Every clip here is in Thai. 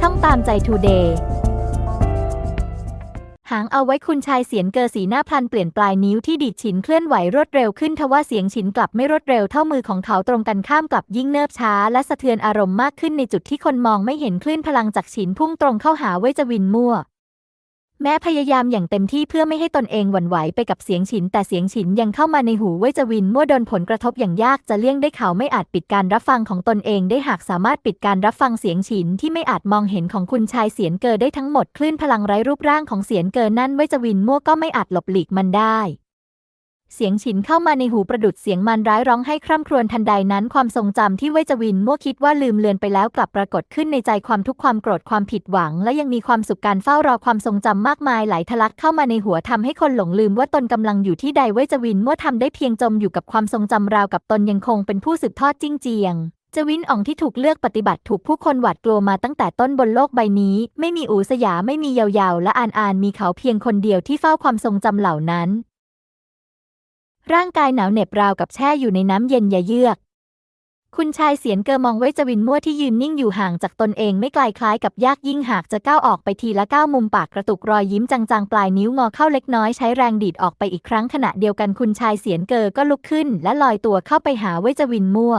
ช่องตามใจทูเดย์หางเอาไว้คุณชายเสียนเกอสีหน้าพลันเปลี่ยนปลายนิ้วที่ดีดฉินเคลื่อนไหวรวดเร็วขึ้นทว่าเสียงฉินกลับไม่รวดเร็วเท่ามือของเขาตรงกันข้ามกลับยิ่งเนิบช้า และสะเทือนอารมณ์มากขึ้นในจุดที่คนมองไม่เห็นคลื่นพลังจากฉินพุ่งตรงเข้าหาเว่ยจวินมั่ว แม้พยายามอย่างเต็มที่เพื่อไม่ให้ตนเองหวั่นไหวไปกับเสียงฉิน แต่เสียงฉินยังเข้ามาในหูเว่ยจวินมั่วโดนผลกระทบอย่างยากจะเลี่ยงได้เขาไม่อาจปิดการรับฟังของตนเองได้หากสามารถปิดการรับฟังเสียงฉินที่ไม่อาจมองเห็นของคุณชายเสียนเกอได้ทั้งหมดคลื่นพลังไร้รูปร่างของเสียนเกอนั่นเว่ยจวินมั่วก็ไม่อาจหลบหลีกมันได้ เสียงฉินเข้ามาในหูประดุดเสียงมันร้ายร้องให้คร่ำครวญทันใดนั้นความทรงจำที่เวจวินมั่วคิดว่าลืมเลือนไปแล้วกลับปรากฏขึ้นในใจความทุกข์ความโกรธความผิดหวัง และยังมีความสุขการเฝ้ารอความทรงจำมากมายไหลทะลักเข้ามาในหัวทำให้คนหลงลืมว่าตนกำลังอยู่ที่ใดเวจวินมั่วทำได้เพียงจมอยู่กับความทรงจำราวกับตนยังคงเป็นผู้สืบทอดจิ้งเจียงจวินอ่องที่ถูกเลือกปฏิบัติถูกผู้คนหวาดกลัวมาตั้งแต่ต้นบนโลกใบนี้ ไม่มีอูสยาไม่มียาวๆ และอานอานมีเขาเพียงคนเดียวที่เฝ้าความทรงจำเหล่านั้น ร่างกายหนาวเหน็บราวกับแช่อยู่ในน้ำเย็นยาเยือก คุณชายเสียนเกอมองไว้จวินมั่วที่ยืนนิ่งอยู่ห่างจากตนเองไม่ไกลคล้ายกับยากยิ่งหากจะก้าวออกไปทีละก้าวมุมปากกระตุกรอยยิ้มจางๆ ปลายนิ้วงอเข้าเล็กน้อยใช้แรงดีดออกไปอีกครั้งขณะเดียวกันคุณชายเสียนเกอก็ลุกขึ้น และลอยตัวเข้าไปหาไว้จวินมั่ว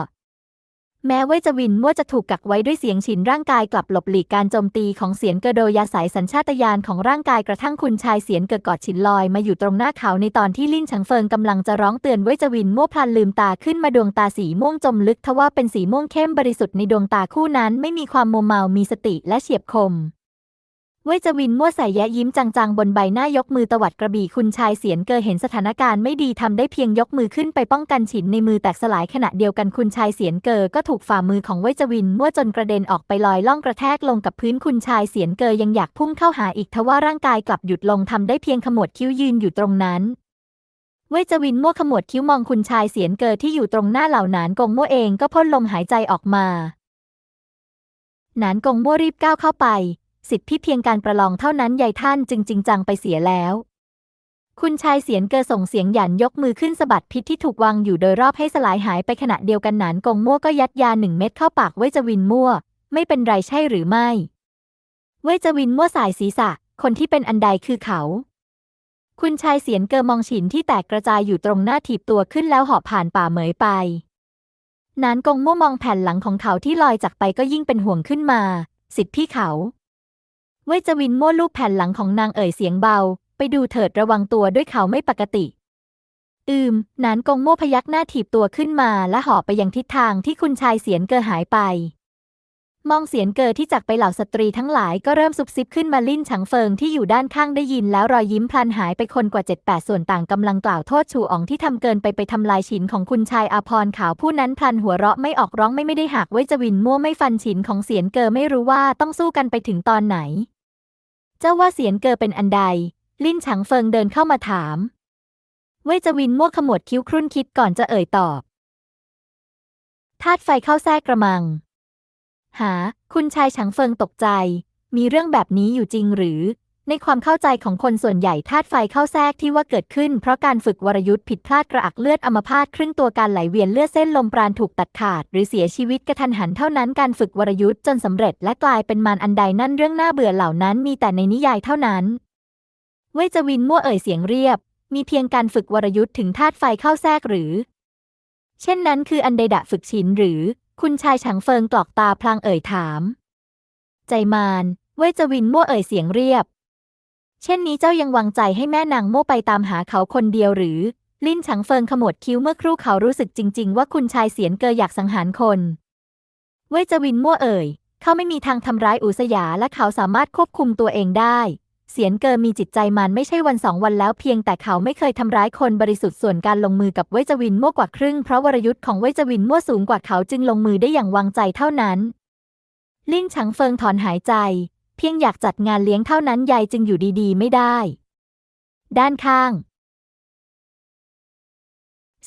แม้ว่าจวินมั่วจะถูกกักไว้ด้วยเสียงฉินร่างกายกลับหลบหลีกการโจมตีของเสียนเกอโดยาศัยสัญชาตญาณของร่างกายกระทั่งคุณชายเสียนเกิดกอดฉินลอยมาอยู่ตรงหน้าเขาในตอนที่ลิ่นฉังเฟิงกำลังจะร้องเตือนว่ยจวินมั่วพลันลืมตาขึ้นมาดวงตาสีม่วงจมลึกทว่าเป็นสีม่วงเข้มบริสุทธิ์ในดวงตาคู่นั้นไม่มีความโมวเมามีสติและเฉียบคม เว่ยจวินมั่วใส่แยะยิ้มจางๆ บนใบหน้ายกมือตวัดกระบี่คุณชายเสียนเกอเห็นสถานการณ์ไม่ดีทำได้เพียงยกมือขึ้นไปป้องกันฉินในมือแตกสลายขณะเดียวกันคุณชายเสียนเกอก็ถูกฝ่ามือของเว่ยจวินมั่วจนกระเด็นออกไปลอยล่องกระแทกลงกับพื้นคุณชายเสียนเกอยังอยากพุ่งเข้าหาอีกทว่าร่างกายกลับหยุดลงทำได้เพียงขมวดคิ้วยืนอยู่ตรงนั้นเว่ยจวินมั่วขมวดคิ้วมองคุณชายเสียนเกอที่อยู่ตรงหน้าเหล่านานกงมั่วเองก็พ่นลมหายใจออกมาหนานกงมั่วรีบก้าวเข้าไป สิทธิเพียงการประลองเท่านั้นยายท่านจึงจริงจังไปเสียแล้ว คุณชายเสียนเกอส่งเสียงหยันยกมือขึ้นสะบัดพิษที่ถูกวางอยู่โดยรอบให้สลายหายไปขณะเดียวกันหนานกงมั่วก็ยัดยาหนึ่งเม็ดเข้าปากเวจวินมั่ว ไม่เป็นไรใช่หรือไม่ เวจวินมั่วสายศีรษะ คนที่เป็นอันใดคือเขา คุณชายเสียนเกอมองฉินที่แตกกระจายอยู่ตรงหน้าถีบตัวขึ้นแล้วหาะผ่านป่าเหมยไปนานกงมั่วมองแผ่นหลังของเขาที่ลอยจากไปก็ยิ่งเป็นห่วงขึ้นมา สิทธิพี่เขา เวจวินมั่วลูบแผ่นหลังของนางเอ่ยเสียงเบา ไปดูเถิดระวังตัวด้วยเขาไม่ปกติ อืมหนานกงมั่วพยักหน้าถีบตัวขึ้นมาและหาะไปยังทิศทางที่คุณชายเสียนเกอหายไป มองเสียนเกอที่จากไปเหล่าสตรีทั้งหลายก็เริ่มซุบซิบขึ้นมาลิ้นฉังเฟิงที่อยู่ด้านข้างได้ยินแล้วรอยยิ้มพลันหายไปคนกว่าเจ็ดแปดส่วนต่างกำลังกล่าวโทษชูอ๋องที่ทำเกินไปไปทำลายฉินของคุณชายอาพรขาวผู้นั้นพลันหัวเราะไม่ออกร้องไม่ไม่ได้หักไว้จวินมั่วไม่ฟันฉินของเสียนเกอไม่รู้ว่าต้องสู้กันไปถึงตอนไหน เจ้าว่าเสียนเกอเป็นอันใด ลิ้นฉังเฟิงเดินเข้ามาถาม เว่ยจวินมั่วขมวดคิ้วครุ่นคิดก่อนจะเอ่ยตอบธาตุไฟเข้าแทรกกระมัง หา คุณชายฉังเฟิงตกใจ มีเรื่องแบบนี้อยู่จริงหรือ ในความเข้าใจของคนส่วนใหญ่ธาตุไฟเข้าแทรกที่ว่าเกิดขึ้น เพราะการฝึกวรยุทธ์ผิดพลาดกระอักเลือดอัมพาตครึ่งตัวการไหลเวียนเลือดเส้นลมปราณถูกตัดขาด หรือเสียชีวิตกระทันหันเท่านั้นการฝึกวรยุทธ์จนสำเร็จและกลายเป็นมารอันใดนั่นเรื่องน่าเบื่อเหล่านั้นมีแต่ในนิยายเท่านั้น เวจวินมั่วเอ่ยเสียงเรียบ มีเพียงการฝึกวรยุทธ์ถึงธาตุไฟเข้าแทรกหรือ เช่นนั้นคืออันใดดะฝึกฉินหรือ คุณชายฉังเฟิงกรอกตาพลางเอ่ยถาม ใจมารเวจวินมั่วเอ่ยเสียงเรียบ เช่นนี้เจ้ายังวางใจให้แม่นางโม่ไปตามหาเขาคนเดียวหรือ ลิ้นฉังเฟิงขมวดคิ้วเมื่อครู่เขารู้สึกจริง ๆ ว่าคุณชายเสียนเกออยากสังหารคนเว่ยจวินมั่วเอ่ย เขาไม่มีทางทำร้ายอุสยาและเขาสามารถควบคุมตัวเองได้ เสียนเกอมีจิตใจมันไม่ใช่วันสองวันแล้วเพียงแต่เขาไม่เคยทำร้ายคนบริสุทธิ์ส่วนการลงมือกับเว่ยจวินมั่วกว่าครึ่งเพราะวรยุทธ์ของเว่ยจวินมั่วสูงกว่าเขาจึงลงมือได้อย่างวางใจเท่านั้น ลิ้นฉังเฟิงถอนหายใจ พียงอยากจัดงานเลี้ยงเท่านั้นยายจึงอยู่ดีๆ ไม่ได้ ด้านข้าง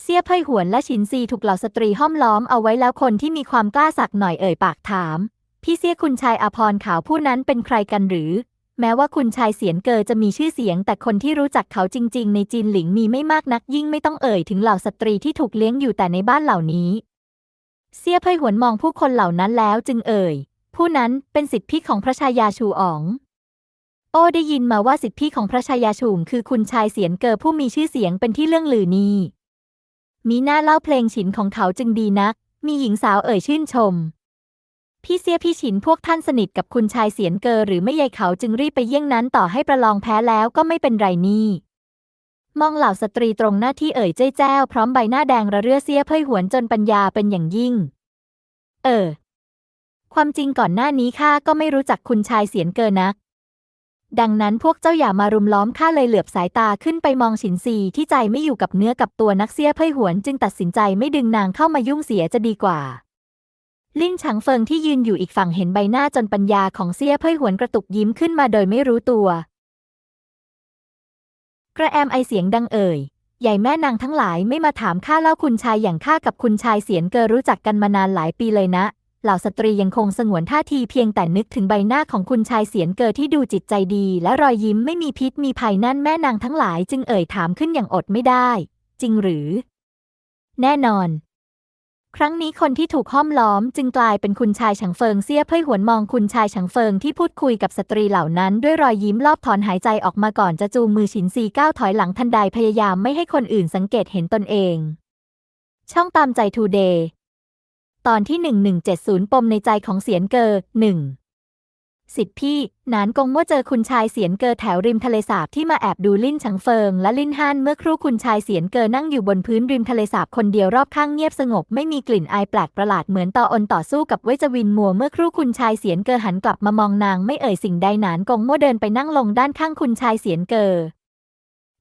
เสี้ยเพ่ยหวนและฉินซีถูกเหล่าสตรีห้อมล้อมเอาไว้แล้วคนที่มีความกล้าสักหน่อยเอ่ยปากถาม พี่เสี้ยคุณชายอภรขาวผู้นั้นเป็นใครกันหรือ แม้ว่าคุณชายเสียนเกอจะมีชื่อเสียง แต่คนที่รู้จักเขาจริง ๆ ในจีนหลิงมีไม่มากนักยิ่งไม่ต้องเอ่ยถึงเหล่าสตรีที่ถูกเลี้ยงอยู่แต่ในบ้านเหล่านี้ เสี้ยเพ่ยหวนมองผู้คนเหล่านั้นแล้วจึงเอ่ย ผู้นั้นเป็นสิทธิพี่ของพระชายาชูอ๋อง โอ้ได้ยินมาว่าสิทธิพี่ของพระชายาชูงคือคุณชายเสียนเกอผู้มีชื่อเสียงเป็นที่เรื่องลือนีมีหน้าเล่าเพลงฉินของเขาจึงดีนัก มีหญิงสาวเอ่ยชื่นชม พี่เสียพี่ฉินพวกท่านสนิทกับคุณชายเสียนเกอหรือไม่ยายเขาจึงรีบไปเยี่ยงนั้นต่อให้ประลองแพ้แล้วก็ไม่เป็นไรนี่มองเหล่าสตรีตรงหน้าที่เอ่ยเจ้ยแจ้วพร้อมใบหน้าแดงระเรื่อเสียเพ่ยหวนจนปัญญาเป็นอย่างยิ่ง เออ ความจริงก่อนหน้านี้ข้าก็ไม่รู้จักคุณชายเสียนเกอนัก ดังนั้นพวกเจ้าอย่ามารุมล้อมข้าเลยเหลือบสายตาขึ้นไปมองฉินซีที่ใจไม่อยู่กับเนื้อกับตัวนักเสียเพ่ยหวนจึงตัดสินใจไม่ดึงนางเข้ามายุ่งเสียจะดีกว่า ลิ่นฉังเฟิงที่ยืนอยู่อีกฝั่งเห็นใบหน้าจนปัญญาของเสียเพ่ยหวนกระตุกยิ้มขึ้นมาโดยไม่รู้ตัว กระแอมไอเสียงดังเอ่ยใหญ่แม่นางทั้งหลายไม่มาถามข้าเล่าคุณชายอย่างข้ากับคุณชายเสียนเกอรู้จักกันมานานหลายปีเลยนะ เหล่าสตรียังคงสงวนท่าทีเพียงแต่นึกถึงใบหน้าของคุณชายเสียนเกอที่ดูจิตใจดี และรอยยิ้มไม่มีพิษมีภัยนั่นแม่นางทั้งหลายจึงเอ่ยถามขึ้นอย่างอดไม่ได้ จริงหรือ แน่นอน ครั้งนี้คนที่ถูกห้อมล้อมจึงกลายเป็นคุณชายฉังเฟิงเสี้ยเพ่ยหวนมองคุณชายฉังเฟิงที่พูดคุยกับสตรีเหล่านั้นด้วยรอยยิ้มรอบถอนหายใจออกมาก่อนจะจูงมือฉินซีก้าวถอยหลังทันใดพยายามไม่ให้คนอื่นสังเกตเห็นตนเอง ช่องตามใจทูเดย์ ตอนที่ 1170 ปมในใจของเสียนเกอหนึ่งสิทธิพี่หนานกงเมื่อเจอคุณชายเสียนเกอแถวริมทะเลสาบที่มาแอบดูลิ่นฉังเฟิงและลิ่นฮั่นเมื่อครู่คุณชายเสียนเกอนั่งอยู่บนพื้นริมทะเลสาบคนเดียวรอบข้างเงียบสงบไม่มีกลิ่นอายแปลกประหลาดเหมือนต่ออนต่อสู้กับเวจวินมัวเมื่อครู่คุณชายเสียนเกอหันกลับมามองนางไม่เอ่ยสิ่งใดหนานกงมื่อเดินไปนั่งลงด้านข้างคุณชายเสียนเกอ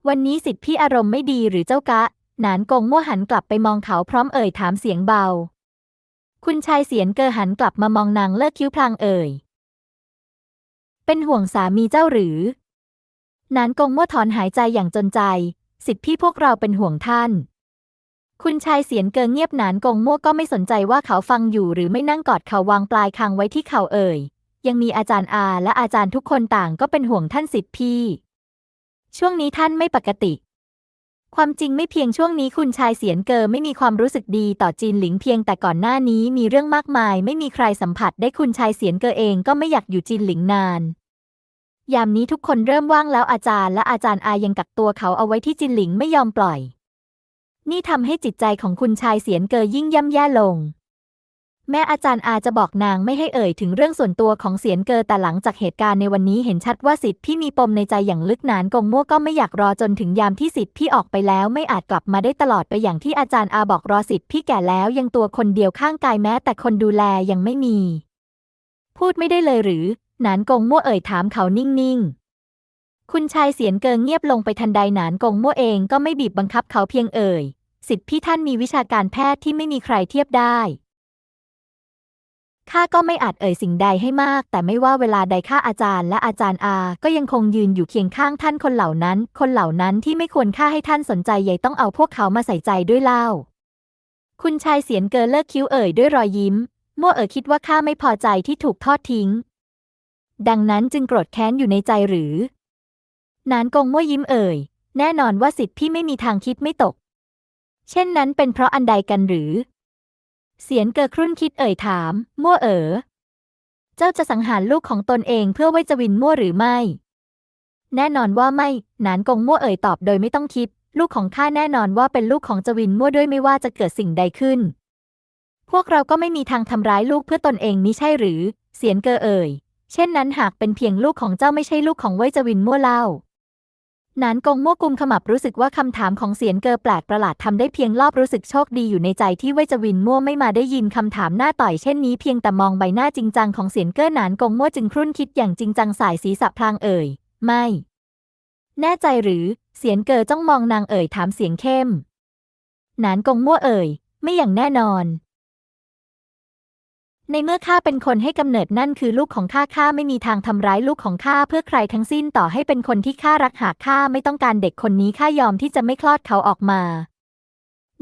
วันนี้สิทธิพี่อารมณ์ไม่ดีหรือเจ้ากะหนานกงมั่วหันกลับไปมองเขาพร้อมเอ่ยถามเสียงเบา คุณชายเสียนเกอหันกลับมามองนางเลิกคิ้วพลางเอ่ย เป็นห่วงสามีเจ้าหรือ นานกงมั่วถอนหายใจอย่างจนใจ สิทธิพี่พวกเราเป็นห่วงท่าน คุณชายเสียนเกอเงียบนานกงมั่วก็ไม่สนใจว่าเขาฟังอยู่หรือไม่นั่งกอดเขาวางปลายคางไว้ที่เข่าเอ่ย ยังมีอาจารย์อาและอาจารย์ทุกคนต่างก็เป็นห่วงท่านสิทธิพี่ ช่วงนี้ท่านไม่ปกติ ความจริงไม่เพียงช่วงนี้คุณชายเสียนเกอไม่มีความรู้สึกดีต่อจีนหลิงเพียงแต่ก่อนหน้านี้มีเรื่องมากมาย ไม่มีใครสัมผัสได้คุณชายเสียนเกอเองก็ไม่อยากอยู่จีนหลิงนาน ยามนี้ทุกคนเริ่มว่างแล้วอาจารย์และอาจารย์อายังกักตัวเขาเอาไว้ที่จินหลิงไม่ยอมปล่อย นี่ทำให้จิตใจของคุณชายเสียนเกอยิ่งย่ำแย่ลง แม่อาจารย์อาจะบอกนางไม่ให้เอ่ยถึงเรื่องส่วนตัวของเสียนเกอแต่หลังจากเหตุการณ์ในวันนี้เห็นชัดว่าสิทธิ์พี่มีปมในใจอย่างลึกหนานกงมั่วก็ไม่อยากรอจนถึงยามที่สิทธิ์พี่ออกไปแล้วไม่อาจกลับมาได้ตลอดไปอย่างที่อาจารย์อาบอกรอสิทธิ์พี่แก่แล้วยังตัวคนเดียวข้างกายแม้แต่คนดูแลยังไม่มี พูดไม่ได้เลยหรือ หนานกงมั่วเอ่ยถามเขานิ่งๆคุณชายเสียนเกิงเงียบลงไปทันใดหนานกงมั่วเองก็ไม่บีบบังคับเขาเพียงเอ่ย สิทธิ์พี่ท่านมีวิชาการแพทย์ที่ไม่มีใครเทียบได้ ข้าก็ไม่อาจเอ่ยสิ่งใดให้มาก แต่ไม่ว่าเวลาใดข้าอาจารย์และอาจารย์อา ก็ยังคงยืนอยู่เคียงข้างท่านคนเหล่านั้น คนเหล่านั้นที่ไม่ควรค่าให้ท่านสนใจใหญ่ต้องเอาพวกเขามาใส่ใจด้วยเล่า คุณชายเสียนเกินเลิกคิ้วเอ่ยด้วยรอยยิ้ม มั่วเอ๋ยคิดว่าข้าไม่พอใจที่ถูกทอดทิ้ง ดังนั้นจึงโกรธแค้นอยู่ในใจหรือ นานกงมั่วยิ้มเอ่ย แน่นอนว่าสิทธิ์พี่ไม่มีทางคิดไม่ตก เช่นนั้นเป็นเพราะอันใดกันหรือ เสียนเกอครุ่นคิดเอ่ยถาม มั่วเอ๋อ เจ้าจะสังหารลูกของตนเองเพื่อไว้จวินมั่วหรือไม่ แน่นอนว่าไม่ นานกงมั่วเอ่ยตอบโดยไม่ต้องคิด ลูกของข้าแน่นอนว่าเป็นลูกของจวินมั่วด้วยไม่ว่าจะเกิดสิ่งใดขึ้น พวกเราก็ไม่มีทางทำร้ายลูกเพื่อตนเองมิใช่หรือ เสียนเกอเอ่ย เช่นนั้นหากเป็นเพียงลูกของเจ้าไม่ใช่ลูกของไว้จวินมั่วเล่า นานกงมั่วกุมขมับรู้สึกว่าคำถามของเสียนเกอแปลกประหลาดทำได้เพียงรอบรู้สึกโชคดีอยู่ในใจที่เวจวินมั่วไม่มาได้ยินคำถามหน้าต่อยเช่นนี้เพียงแต่มองใบหน้าจริงจังของเสียนเกอหนานกงมั่วจึงครุ่นคิดอย่างจริงจังสายศีรษะพลางเอ่ย ไม่ แน่ใจหรือ เสียนเกอจ้องมองนางเอ่ยถามเสียงเข้ม หนานกงมั่วเอ่ย ไม่อย่างแน่นอน ในเมื่อข้าเป็นคนให้กำเนิดนั่นคือลูกของข้าข้าไม่มีทางทำร้ายลูกของข้าเพื่อใครทั้งสิ้นต่อให้เป็นคนที่ข้ารักหากข้าไม่ต้องการเด็กคนนี้ข้ายอมที่จะไม่คลอดเขาออกมา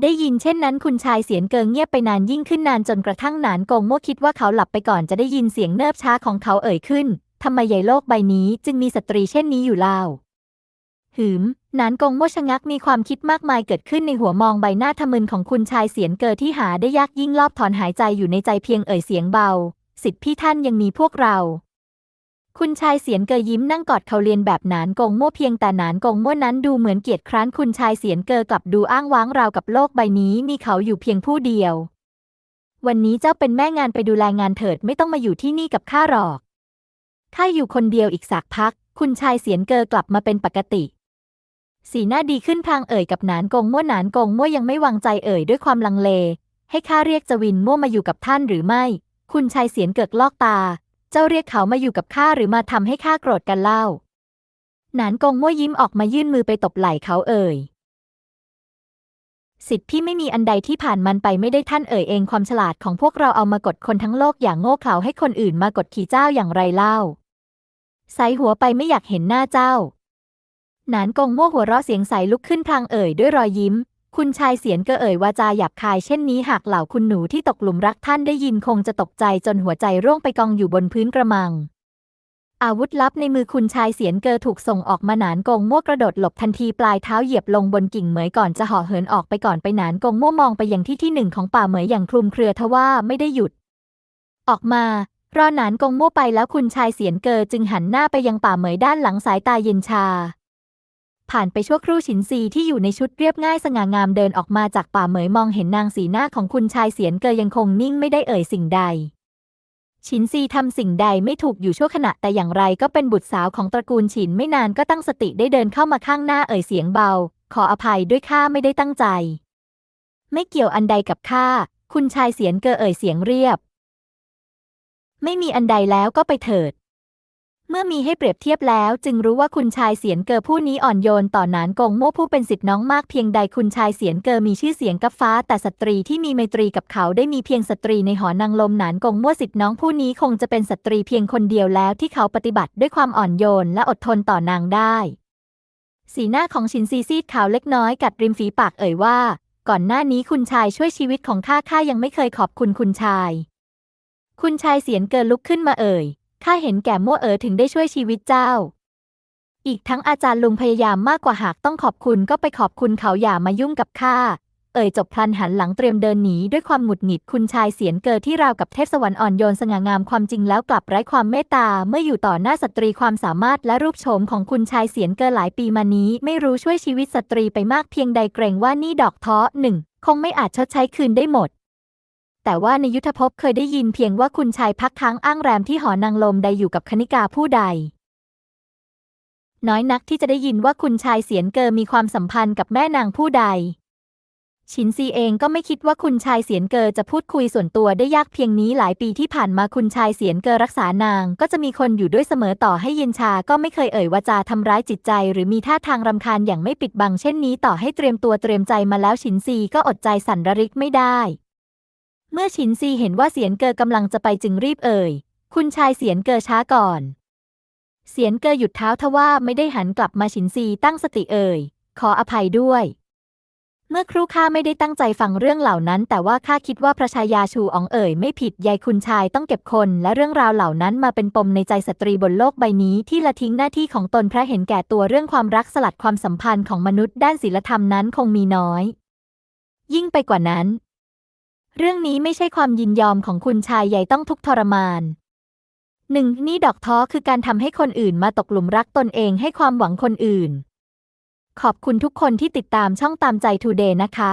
ได้ยินเช่นนั้นคุณชายเสียนเกิงเงียบไปนานยิ่งขึ้นนานจนกระทั่งหนานกงมั่วคิดว่าเขาหลับไปก่อนจะได้ยินเสียงเนิบช้าของเขาเอ่ยขึ้นทำไมใหญ่โลกใบนี้จึงมีสตรีเช่นนี้อยู่เล่าหืม นานกงโมชะงักมีความคิดมากมายเกิดขึ้นในหัวมองใบหน้าทะมึนของคุณชายเสียนเกอที่หาได้ยากยิ่งรอบถอนหายใจอยู่ในใจเพียงเอ่ยเสียงเบา สิทธิพี่ท่านยังมีพวกเรา คุณชายเสียนเกยยิ้มนั่งกอดเขาเรียนแบบหนานกงโม่เพียงแต่หนานกงโม่นั้นดูเหมือนเกียจคร้านคุณชายเสียนเกอกลับดูอ้างว้างราวกับโลกใบนี้มีเขาอยู่เพียงผู้เดียว วันนี้เจ้าเป็นแม่งานไปดูแลงานเถิดไม่ต้องมาอยู่ที่นี่กับข้าหรอกข้าอยู่คนเดียวอีกสักพัก คุณชายเสียนเกอกลับมาเป็นปกติ สีหน้าดีขึ้นพลางเอ่ยกับหนานกงมั่วหนานกงมั่วยังไม่วางใจเอ่ยด้วยความลังเล ให้ข้าเรียกจวินมั่วมาอยู่กับท่านหรือไม่ คุณชายเสียนเกิกลอกตา เจ้าเรียกเขามาอยู่กับข้าหรือมาทำให้ข้าโกรธกันเล่า หนานกงมั่วยิ้มออกมายื่นมือไปตบไหล่เขาเอ่ยสิทธิ์พี่ไม่มีอันใดที่ผ่านมันไปไม่ได้ท่านเอ่ยเองความฉลาดของพวกเราเอามากดคนทั้งโลกอย่างโง่เขลาให้คนอื่นมากดขี่เจ้าอย่างไรเล่าใส่หัวไปไม่อยากเห็นหน้าเจ้า นานกงมั่วหัวเราะเสียงใสลุกขึ้นพลางเอ่ยด้วยรอยยิ้ม คุณชายเสียนเกอเอ่ยวาจาหยาบคายเช่นนี้หากเหล่าคุณหนูที่ตกหลุมรักท่านได้ยินคงจะตกใจจนหัวใจร่วงไปกองอยู่บนพื้นกระมัง อาวุธลับในมือคุณชายเสียนเกอถูกส่งออกมาหนานกงมั่วกระโดดหลบทันทีปลายเท้าเหยียบลงบนกิ่งเหมยก่อนจะห่อเหินออกไปก่อนไปหนานกงมั่วมองไปยังที่ที่หนึ่งของป่าเหมยอย่างคลุมเครือทว่าไม่ได้หยุด ออกมารอหนานกงมั่วไปแล้วคุณชายเสียนเกอจึงหันหน้าไปยังป่าเหมยด้านหลังสายตาเย็นชา ผ่านไปชั่วครู่ฉินซีที่อยู่ในชุดเรียบง่ายสง่างามเดินออกมาจากป่าเหมยมองเห็นนางสีหน้าของคุณชายเสียนเกอยังคงนิ่งไม่ได้เอ่ยสิ่งใด ฉินซีทำสิ่งใดไม่ถูกอยู่ชั่วขณะแต่อย่างไรก็เป็นบุตรสาวของตระกูลฉินไม่นานก็ตั้งสติได้เดินเข้ามาข้างหน้าเอ่ยเสียงเบา ขออภัยด้วยข้าไม่ได้ตั้งใจ ไม่เกี่ยวอันใดกับข้าคุณชายเสียนเกอเอ่ยเสียงเรียบ ไม่มีอันใดแล้วก็ไปเถิด เมื่อมีให้เปรียบเทียบแล้วจึงรู้ว่าคุณชายเสียนเกอผู้นี้อ่อนโยนต่อหนานกงโม่ผู้เป็นสิทธิน้องมากเพียงใดคุณชายเสียนเกอมีชื่อเสียงกับฟ้า แต่สตรีที่มีไมตรีกับเขาได้มีเพียงสตรีในหอนางลมหนานกงมั่วสิทธิน้องผู้นี้คงจะเป็นสตรีเพียงคนเดียวแล้วที่เขาปฏิบัติด้วยความอ่อนโยนและอดทนต่อนางได้ สีหน้าของชินซีซีดขาวเล็กน้อยกัดริมฝีปากเอ่ยว่า ก่อนหน้านี้คุณชายช่วยชีวิตของข้าข้ายังไม่เคยขอบคุณคุณชาย คุณชายเสียนเกินลุกขึ้นมาเอ่ย ข้าเห็นแก่มั่วเอ๋อถึงได้ช่วยชีวิตเจ้า อีกทั้งอาจารย์ลุงพยายามมากกว่าหากต้องขอบคุณก็ไปขอบคุณเขาอย่ามายุ่งกับข้า เอ่ยจบพลันหันหลังเตรียมเดินหนีด้วยความหงุดหงิดคุณชายเสียนเกิดที่ราวกับเทพสวรรค์อ่อนโยนสง่างามความจริงแล้วกลับไร้ความเมตตาเมื่ออยู่ต่อหน้าสตรีความสามารถและรูปโฉมของคุณชายเสียนเกินหลายปีมานี้ ไม่รู้ช่วยชีวิตสตรีไปมากเพียงใดเกรงว่านี่ดอกท้อหนึ่งคงไม่อาจชดใช้คืนได้หมด แต่ว่าในยุทธภพเคยได้ยินเพียงว่าคุณชายพักค้างอ้างแรมที่หอนางลมใดอยู่กับคณิกาผู้ใด น้อยนักที่จะได้ยินว่าคุณชายเสียนเกอมีความสัมพันธ์กับแม่นางผู้ใด ชินซีเองก็ไม่คิดว่าคุณชายเสียนเกอจะพูดคุยส่วนตัวได้ยากเพียงนี้หลายปีที่ผ่านมาคุณชายเสียนเกอรักษานาง ก็จะมีคนอยู่ด้วยเสมอต่อให้เย็นชาก็ไม่เคยเอ่ยวาจาทำร้ายจิตใจ หรือมีท่าทางรำคาญอย่างไม่ปิดบังเช่นนี้ต่อให้เตรียมตัวเตรียมใจมาแล้วชินซีก็อดใจสั่นระริกไม่ได้ เมื่อชินซีเห็นว่าเสียนเกอกำลังจะไปจึงรีบเอ่ย คุณชายเสียนเกอช้าก่อน เสียนเกอหยุดเท้าทว่าไม่ได้หันกลับมาชินซีตั้งสติเอ่ย ขออภัยด้วย เมื่อครู่ข้าไม่ได้ตั้งใจฟังเรื่องเหล่านั้น แต่ว่าข้าคิดว่าพระชายาชูอองเอ่ยไม่ผิดยายคุณชายต้องเก็บคน และเรื่องราวเหล่านั้นมาเป็นปมในใจสตรีบนโลกใบนี้ที่ละทิ้งหน้าที่ของตนพระเห็นแก่ตัวเรื่องความรักสลัดความสัมพันธ์ของมนุษย์ด้านศีลธรรมนั้นคงมีน้อย ยิ่งไปกว่านั้น เรื่องนี้ไม่ใช่ความยินยอมของคุณชายใหญ่ต้องทุกข์ทรมานหนึ่งนี่ดอกท้อคือการทำให้คนอื่นมาตกหลุมรักตนเองให้ความหวังคนอื่น ขอบคุณทุกคนที่ติดตามช่องตามใจทูเดย์นะคะ